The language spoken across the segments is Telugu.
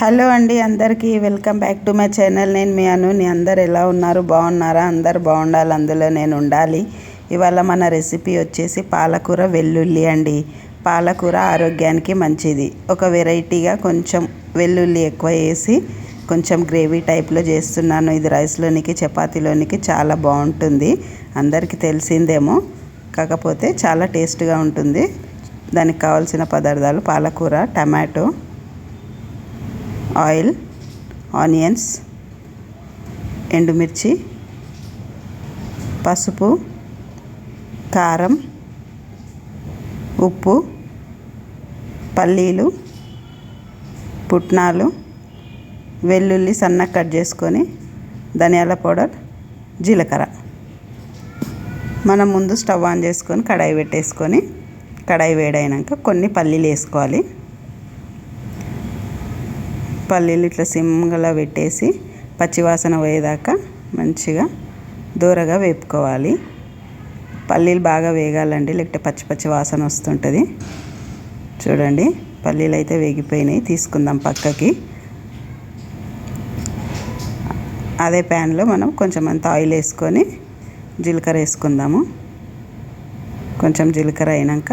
హలో అండి అందరికీ welcome back to my channel. నేను మీ అను నీ అందరు ఎలా ఉన్నారు? బాగున్నారా? అందరు బాగుండాలి అందులో నేను ఉండాలి. ఇవాళ మన రెసిపీ వచ్చేసి పాలకూర వెల్లుల్లి అండి. పాలకూర ఆరోగ్యానికి మంచిది. ఒక వెరైటీగా కొంచెం వెల్లుల్లి ఎక్కువ వేసి కొంచెం గ్రేవీ టైప్లో చేస్తున్నాను. ఇది రైస్లోనికి చపాతీలోనికి చాలా బాగుంటుంది. అందరికీ తెలిసిందేమో కాకపోతే చాలా టేస్ట్గా ఉంటుంది. దానికి కావాల్సిన పదార్థాలు పాలకూర టమాటో ఆయిల్ ఆనియన్స్ ఎండుమిర్చి పసుపు కారం ఉప్పు పల్లీలు పుట్నాలు వెల్లుల్లి సన్న కట్ చేసుకొని ధనియాల పౌడర్ జీలకర్ర. మనం ముందు స్టవ్ ఆన్ చేసుకొని కడాయి పెట్టేసుకొని కడాయి వేడైనాక కొన్ని పల్లీలు వేసుకోవాలి. పల్లీలు ఇట్లా సిమ్గలో పెట్టేసి పచ్చివాసన పోయేదాకా మంచిగా దూరగా వేపుకోవాలి. పల్లీలు బాగా వేగాలండి లేకపోతే పచ్చి పచ్చి వాసన వస్తుంటుంది. చూడండి పల్లీలు అయితే వేగిపోయినాయి తీసుకుందాం పక్కకి. అదే ప్యాన్లో మనం కొంచెం అంత ఆయిల్ వేసుకొని జీలకర్ర వేసుకుందాము. కొంచెం జీలకర్ర అయినాక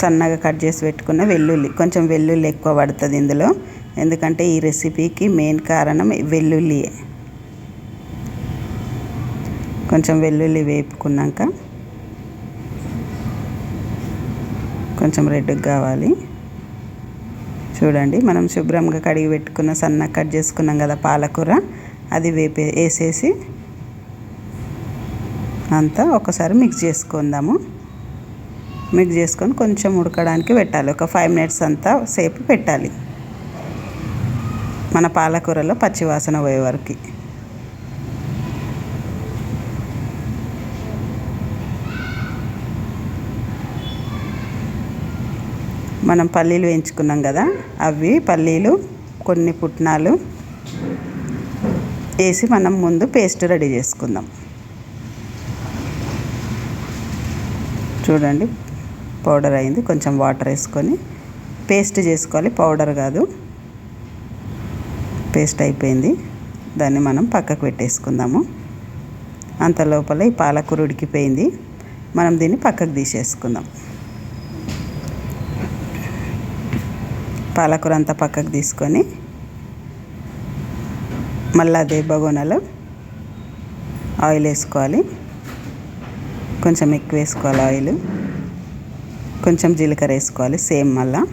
సన్నగా కట్ చేసి పెట్టుకున్న వెల్లుల్లి కొంచెం వెల్లుల్లి ఎక్కువ పడుతుంది ఇందులో. ఎందుకంటే ఈ రెసిపీకి మెయిన్ కారణం వెల్లుల్లి. కొంచెం వెల్లుల్లి వేపుకున్నాక కొంచెం రెడ్గా కావాలి. చూడండి మనం శుభ్రంగా కడిగి పెట్టుకున్న సన్న కట్ చేసుకున్నాం కదా పాలకూర అది వేపే వేసేసి అంతా ఒకసారి మిక్స్ చేసుకుందాము. మిక్స్ చేసుకొని కొంచెం ఉడకడానికి పెట్టాలి. ఒక ఫైవ్ మినిట్స్ అంతా సేపు పెట్టాలి. మన పాలకూరలో పచ్చివాసన పోయే వరకు. మనం పల్లీలు వేయించుకున్నాం కదా అవి పల్లీలు కొన్ని పుట్నాలు వేసి మనం ముందు పేస్ట్ రెడీ చేసుకుందాం. చూడండి పౌడర్ అయింది. కొంచెం వాటర్ వేసుకొని పేస్ట్ చేసుకోవాలి. పౌడర్ కాదు. పేస్ట్ అయిపోయింది. దాన్ని మనం పక్కకు పెట్టేసుకుందాము. అంత లోపల ఈ పాలకూర ఉడికిపోయింది. మనం దీన్ని పక్కకు తీసేసుకుందాం. పాలకూర అంతా పక్కకు తీసుకొని మళ్ళీ అదే బగోనలో ఆయిల్ వేసుకోవాలి. కొంచెం ఎక్కువ వేసుకోవాలి ఆయిల్. కొంచెం జీలకర్ర వేసుకోవాలి సేమ్ మళ్ళా.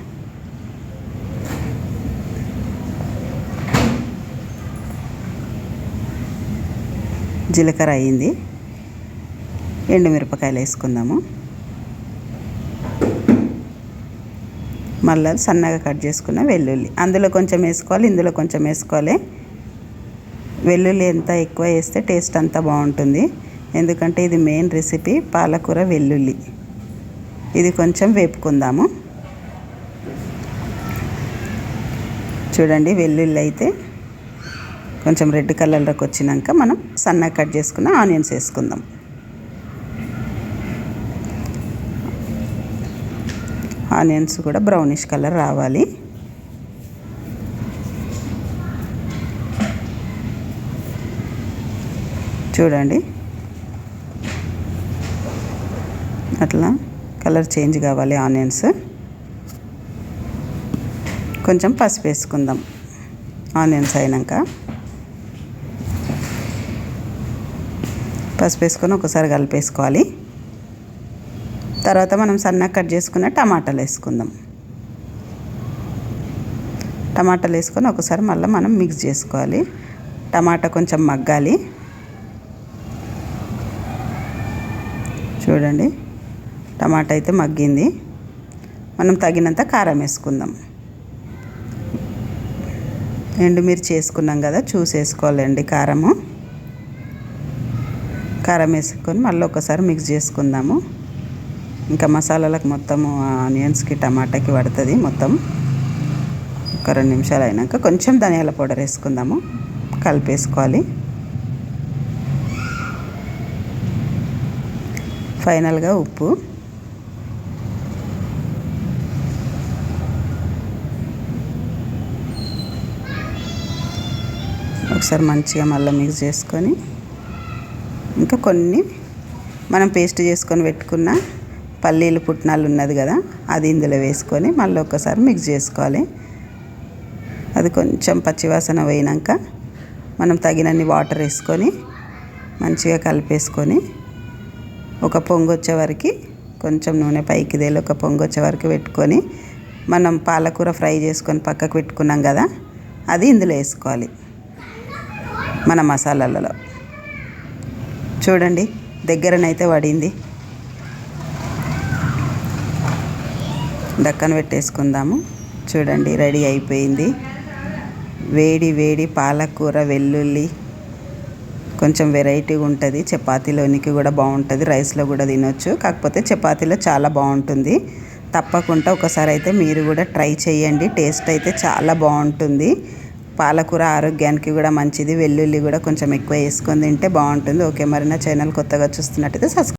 జీలకర్ర అయ్యింది. ఎండుమిరపకాయలు వేసుకుందాము. మళ్ళీ సన్నగా కట్ చేసుకున్న వెల్లుల్లి. అందులో కొంచెం వేసుకోవాలి ఇందులో కొంచెం వేసుకోవాలి. వెల్లుల్లి ఎంత ఎక్కువ వేస్తే టేస్ట్ అంత బాగుంటుంది. ఎందుకంటే ఇది మెయిన్ రెసిపీ పాలకూర వెల్లుల్లి. ఇది కొంచెం వేపుకుందాము. చూడండి వెల్లుల్లి అయితే కొంచెం రెడ్ కలర్లోకి వచ్చినాక మనం సన్నగా కట్ చేసుకున్న ఆనియన్స్ వేసుకుందాం. ఆనియన్స్ కూడా బ్రౌనిష్ కలర్ రావాలి. చూడండి. అట్లా కలర్ చేంజ్ కావాలి ఆనియన్స్. కొంచెం పసుపు వేసుకుందాం ఆనియన్స్ అయినాక. పసుపు వేసుకొని ఒకసారి కలిపేసుకోవాలి. తర్వాత మనం సన్నగా కట్ చేసుకున్న టమాటాలు వేసుకుందాం. టమాటాలు వేసుకొని ఒకసారి మళ్ళీ మనం మిక్స్ చేసుకోవాలి. టమాటా కొంచెం మగ్గాలి. చూడండి. టమాటా అయితే మగ్గింది. మనం తగినంత కారం వేసుకుందాం. ఎండుమిర్చి వేసుకున్నాం కదా చూసేసుకోవాలండి కారము. కారం వేసుకొని మళ్ళీ ఒకసారి మిక్స్ చేసుకుందాము. ఇంకా మసాలాలకు మొత్తము ఆనియన్స్కి టమాటాకి పడుతుంది మొత్తం. ఒక రెండు నిమిషాలు అయినాక కొంచెం ధనియాల పౌడర్ వేసుకుందాము. కలిపేసుకోవాలి. ఫైనల్గా ఉప్పు. ఒకసారి మంచిగా మళ్ళీ మిక్స్ చేసుకొని ఇంకా కొన్ని మనం పేస్ట్ చేసుకొని పెట్టుకున్న పల్లీలు పుట్నాలు ఉన్నది కదా అది ఇందులో వేసుకొని మళ్ళీ ఒకసారి మిక్స్ చేసుకోవాలి. అది కొంచెం పచ్చివాసన పోయినాక మనం తగినన్ని వాటర్ వేసుకొని మంచిగా కలిపేసుకొని ఒక పొంగు వచ్చే వరకు కొంచెం నూనె పైకి తేలి ఒక పొంగు వచ్చే వరకు పెట్టుకొని మనం పాలకూర ఫ్రై చేసుకొని పక్కకు పెట్టుకున్నాం కదా అది ఇందులో వేసుకోవాలి. మన మసాలాలలో. చూడండి దగ్గరనైతే పడింది దక్కన పెట్టేసుకుందాము. చూడండి రెడీ అయిపోయింది. వేడి వేడి పాలకూర వెల్లుల్లి కొంచెం వెరైటీగా ఉంటుంది. చపాతీలోనికి కూడా బాగుంటుంది. రైస్లో కూడా తినొచ్చు. కాకపోతే చపాతీలో చాలా బాగుంటుంది. తప్పకుండా ఒకసారి అయితే మీరు కూడా ట్రై చేయండి. టేస్ట్ అయితే చాలా బాగుంటుంది. పాలకూర ఆరోగ్యానికి కూడా మంచిది వెల్లుల్లి కూడా కొంచెం ఎక్కువ వేసుకొని తింటే బాగుంటుంది. ఓకే మరి నా ఛానల్ కొత్తగా చూస్తున్నట్టయితే సబ్స్క్రైబ్